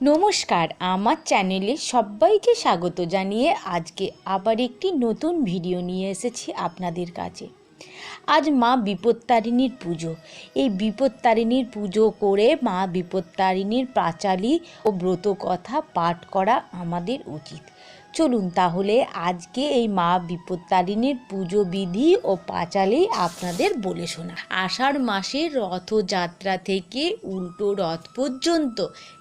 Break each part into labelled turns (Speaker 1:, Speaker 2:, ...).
Speaker 1: নমস্কার, আমার চ্যানেলে সবাইকে স্বাগত জানিয়ে আজকে আবার একটি নতুন ভিডিও নিয়ে এসেছি আপনাদের কাছে। আজ মা বিপত্তারিণীর পুজো। এই বিপত্তারিণীর পুজো করে মা বিপত্তারিণীর পাঁচালি ও ব্রত কথা পাঠ করা আমাদের উচিত। চলুন তাহলে আজকে এই মা বিপত্তারিণীর পুজো বিধি ও পাঁচালি আপনাদের বলে শোনা। আষাঢ় মাসের রথযাত্রা থেকে উল্টো রথ পর্যন্ত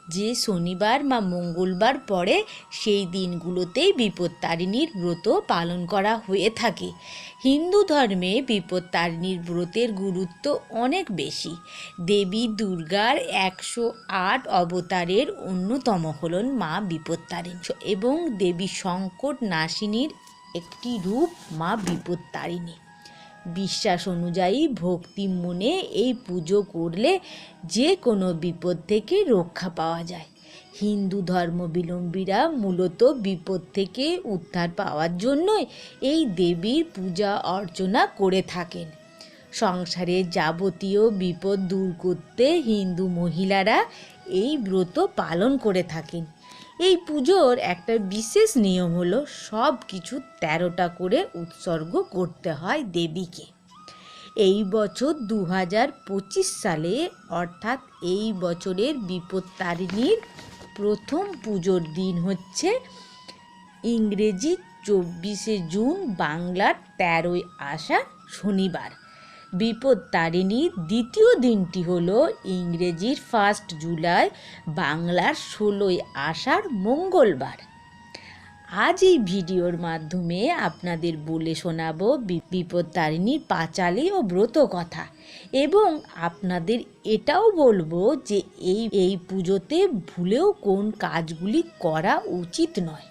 Speaker 1: যে শনিবার বা মঙ্গলবার পড়ে সেই দিনগুলোতেই বিপত্তারিণীর ব্রত পালন করা হয়ে থাকে। হিন্দু ধর্মে বিপত্তারিণীর ব্রতের গুরুত্ব অনেক বেশি। দেবী দুর্গার একশো আট অবতারের অন্যতম হলেন মা বিপত্তারিণী এবং দেবী সংকট নাসিনীর একটি রূপ মা বিপত্তারিণী। বিশ্বাস অনুযায়ী ভক্তি মনে এই পুজো করলে যে কোনো বিপদ থেকে রক্ষা পাওয়া যায়। হিন্দু ধর্মাবলম্বীরা মূলত বিপদ থেকে উদ্ধার পাওয়ার জন্যই এই দেবীর পূজা অর্চনা করে থাকেন। সংসারে যাবতীয় বিপদ দূর করতে হিন্দু মহিলারা এই ব্রত পালন করে থাকেন। এই পুজোর একটা বিশেষ নিয়ম হলো সব কিছু তেরোটা করে উৎসর্গ করতে হয় দেবীকে। এই বছর দু হাজার পঁচিশ সালে, অর্থাৎ এই বছরের বিপত্তারিণীর প্রথম পুজোর দিন হচ্ছে ইংরেজি চব্বিশে জুন, বাংলার তেরোই আষাঢ় শনিবার। বিপত্তারিণীর দ্বিতীয় দিনটি হলো ইংরেজির ফার্স্ট জুলাই, বাংলার ষোলোই আষাঢ় মঙ্গলবার। আজ এই ভিডিওর মাধ্যমে আপনাদের বলে শোনাবো বি- বিপত্তারিণীর পাঁচালী ও ব্রত কথা। এবং আপনাদের এটাও বলব যে এই এই পুজোতে ভুলেও কোন কাজগুলি করা উচিত নয়।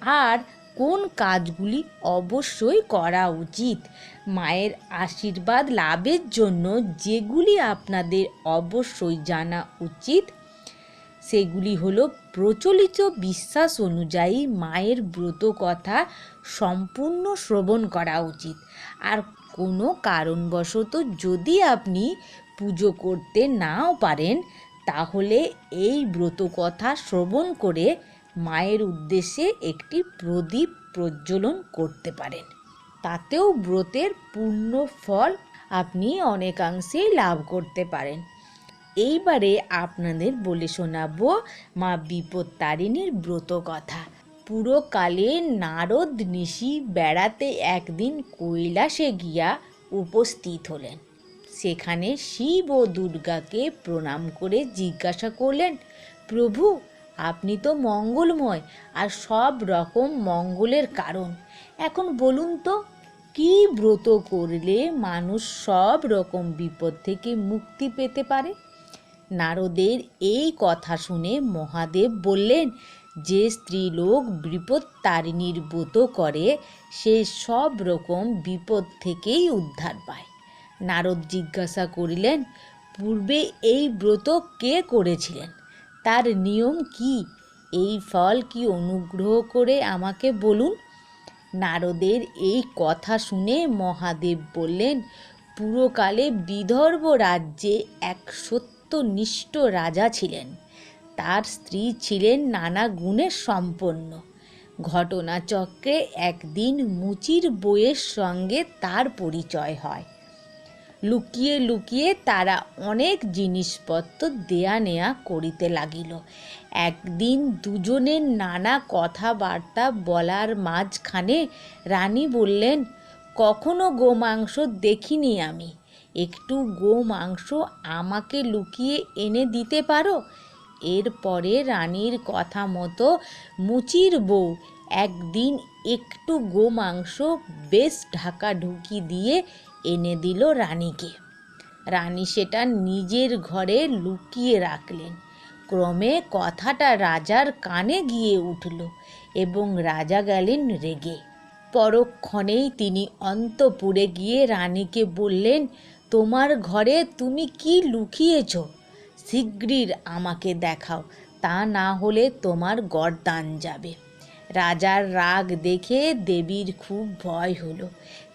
Speaker 1: আর কোন কাজগুলি অবশ্যই করা উচিত? মায়ের আশীর্বাদ লাভের জন্য যেগুলি আপনাদের অবশ্যই জানা উচিত, সেগুলি হলো প্রচলিত বিশ্বাস অনুযায়ী মায়ের ব্রত কথা সম্পূর্ণ শ্রবণ করা উচিত। আর কোনো কারণবশত যদি আপনি পুজো করতে নাও পারেন, তাহলে এই ব্রত কথা শ্রবণ করে মায়ের উদ্দেশ্যে একটি প্রদীপ প্রজ্বলন করতে পারেন। তাতেও ব্রতের পূর্ণ ফল আপনি অনেকাংশেই লাভ করতে পারেন। এইবারে আপনাদের বলে শোনাবো মা বিপত্তারিণীর ব্রত কথা। পুরোকালে নারদ নিশি বেড়াতে একদিন কৈলাসে গিয়া উপস্থিত হলেন। সেখানে শিব ও দুর্গাকে প্রণাম করে জিজ্ঞাসা করলেন, প্রভু আপনি তো মঙ্গলময় আর সব রকম মঙ্গলের কারণ। এখন বলুন তো, কি ব্রত করলে মানুষ সব রকম বিপদ থেকে মুক্তি পেতে পারে? নারদের এই কথা শুনে মহাদেব বললেন, যে স্ত্রীলোক বিপদ তারিণীর ব্রত করে, সে সব রকম বিপদ থেকেই উদ্ধার পায়। নারদ জিজ্ঞাসা করিলেন, পূর্বে এই ব্রত কে করেছিলেন? তার নিয়ম কি? এই ফল কি অনুগ্রহ করে আমাকে বলুন? নারদের এই কথা শুনে মহাদেব বললেন, পুরকালে বিদর্ভ রাজ্যে এক সত্যনিষ্ঠ রাজা ছিলেন। তার স্ত্রী ছিলেন নানা গুণে সম্পন্ন। ঘটনাচক্রে একদিন মুচির বইয়ের সঙ্গে তার পরিচয় হয়। লুকিয়ে লুকিয়ে তারা অনেক জিনিসপত্র দেয়া নেয়া করিতে লাগিল। একদিন দুজনের নানা কথাবার্তা বলার মাঝখানে রানী বললেন, কখনো গোমাংস দেখিনি আমি। একটু গোমাংস আমাকে লুকিয়ে এনে দিতে পারো? এরপরে রানীর কথা মতো মুচির বউ একদিন একটু গোমাংস বেশ ঢাকা ঢুকি দিয়ে এনে দিল রানীকে। রানী সেটা নিজের ঘরে লুকিয়ে রাখলেন। ক্রমে কথাটা রাজার কানে গিয়ে উঠল এবং রাজা গেলেন রেগে। পরক্ষণেই তিনি অন্তপুরে গিয়ে রানীকে বললেন, তোমার ঘরে তুমি কি লুকিয়েছ? শীঘ্রই আমাকে দেখাও, তা না হলে তোমার গরদান যাবে। রাজার রাগ দেখে দেবীর খুব ভয় হলো।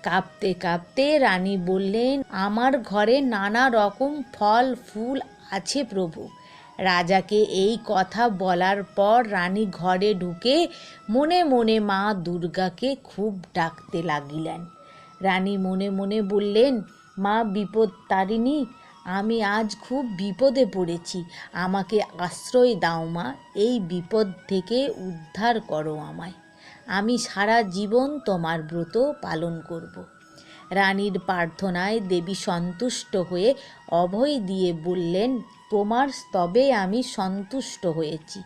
Speaker 1: কাঁপতে কাঁপতে রানী বললেন, আমার ঘরে নানা রকম ফল, ফুল আছে প্রভু। রাজাকে এই কথা বলার পর রানী ঘরে ঢুকে মনে মনে মা দুর্গাকে খুব ডাকতে লাগিলেন। রানী মনে মনে বললেন, মা বিপদ তারিণী, আমি আজ খুব বিপদে পড়েছি। আমাকে আশ্রয় দাও মা, এই বিপদ থেকে উদ্ধার করো আমায়। আমি সারা জীবন তোমার ব্রত পালন করব। রানীর প্রার্থনায় দেবী সন্তুষ্ট হয়ে অভয় দিয়ে বললেন, তোমার স্তবে আমি সন্তুষ্ট হয়েছি।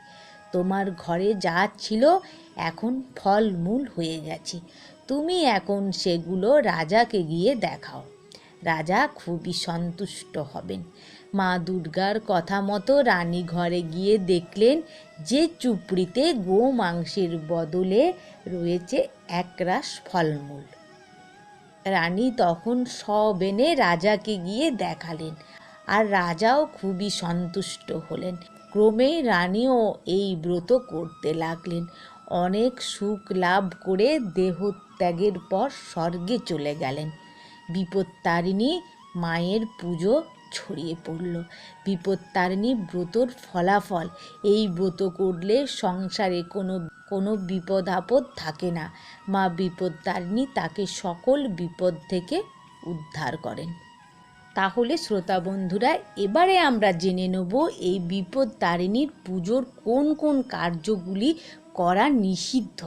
Speaker 1: তোমার ঘরে যা ছিল এখন ফলমূল হয়ে গেছে। তুমি এখন সেগুলো রাজাকে গিয়ে দেখাও। রাজা খুবই সন্তুষ্ট হবেন। মা দুর্গার কথা মতো রানী ঘরে গিয়ে দেখলেন যে চুপড়িতে গো মাংসের বদলে রয়েছে একরাশ ফলমূল। রানী তখন সব এনে রাজাকে গিয়ে দেখালেন আর রাজাও খুবই সন্তুষ্ট হলেন। ক্রমে রানীও এই ব্রত করতে লাগলেন। অনেক সুখ লাভ করে দেহত্যাগের পর স্বর্গে চলে গেলেন। বিপত্তারিণী মায়ের পুজো ছড়িয়ে পড়ল। বিপত্তারিণী ব্রতর ফলাফল, এই ব্রত করলে সংসারে কোনো কোনো বিপদ আপদ থাকে না। মা বিপত্তারিণী তাকে সকল বিপদ থেকে উদ্ধার করেন। তাহলে শ্রোতা বন্ধুরা, এবারে আমরা জেনে নেব এই বিপদ তারিণীর পুজোর কোন কোন কার্যগুলি করা নিষিদ্ধ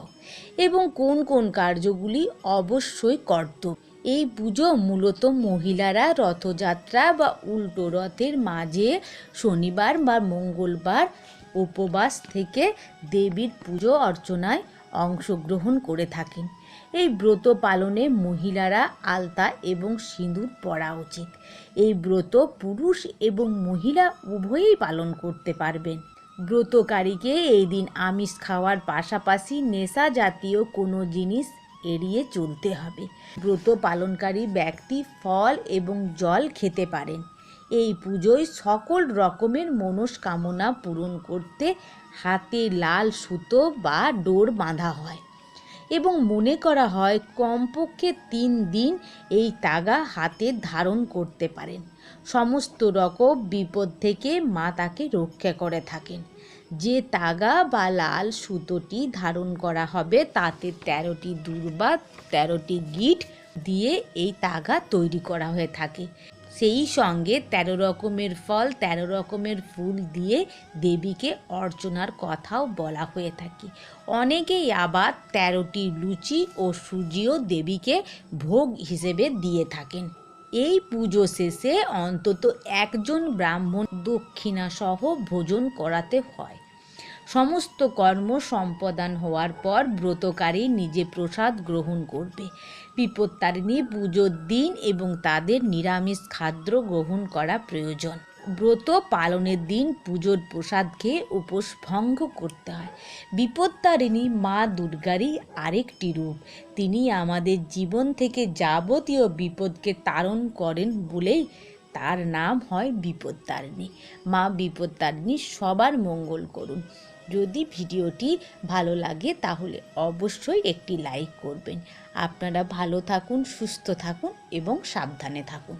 Speaker 1: এবং কোন কোন কার্যগুলি অবশ্যই কর্তব্য। এই পুজো মূলত মহিলারা রথযাত্রা বা উল্টো রথের মাঝে শনিবার বা মঙ্গলবার উপবাস থেকে দেবীর পুজো অর্চনায় অংশগ্রহণ করে থাকেন। এই ব্রত পালনে মহিলারা আলতা এবং সিঁদুর পরা উচিত। এই ব্রত পুরুষ এবং মহিলা উভয়েই পালন করতে পারবেন। ব্রতকারীকে এই দিন আমিষ খাওয়ার পাশাপাশি নেশা জাতীয় কোনো জিনিস এড়িয়ে চলতে হবে। ব্রত পালনকারী ব্যক্তি ফল এবং জল খেতে পারেন। এই পুজোয় সকল রকমের মনস্কামনা পূরণ করতে হাতে লাল সুতো বা ডোর বাঁধা হয় এবং মনে করা হয় কমপক্ষে তিন দিন এই তাগা হাতে ধারণ করতে পারেন। সমস্ত রকম বিপদ থেকে মা তাকে রক্ষা করে থাকেন। যে তাগা বা লাল সুতোটি ধারণ করা হবে, তাতে তেরোটি দুর্বা তেরোটি গিট দিয়ে এই তাগা তৈরি করা হয়ে থাকে। সেই সঙ্গে তেরো রকমের ফল, তেরো রকমের ফুল দিয়ে দেবীকে অর্চনার কথাও বলা হয়ে থাকে। অনেকেই আবার তেরোটি লুচি ও সুজিও দেবীকে ভোগ হিসেবে দিয়ে থাকেন। এই পুজো শেষে অন্তত একজন ব্রাহ্মণ দক্ষিণাসহ ভোজন করাতে হয়। সমস্ত কর্ম সম্পাদন হওয়ার পর ব্রতকারী নিজে প্রসাদ গ্রহণ করবে। বিপত্তারিণী পুজোর দিন এবং তাদের নিরামিষ খাদ্য গ্রহণ করা প্রয়োজন। ব্রত পালনের দিন পুজোর প্রসাদ খেয়ে উপোস ভঙ্গ করতে হয়। বিপত্তারিণী মা দুর্গারই আরেকটি রূপ। তিনি আমাদের জীবন থেকে যাবতীয় বিপদকে তারণ করেন বলেই তার নাম হয় বিপত্তারিণী। মা বিপত্তারিণী সবার মঙ্গল করুন। যদি ভিডিওটি ভালো লাগে তাহলে অবশ্যই একটি লাইক করবেন। আপনারা ভালো থাকুন, সুস্থ থাকুন এবং সাবধানে থাকুন।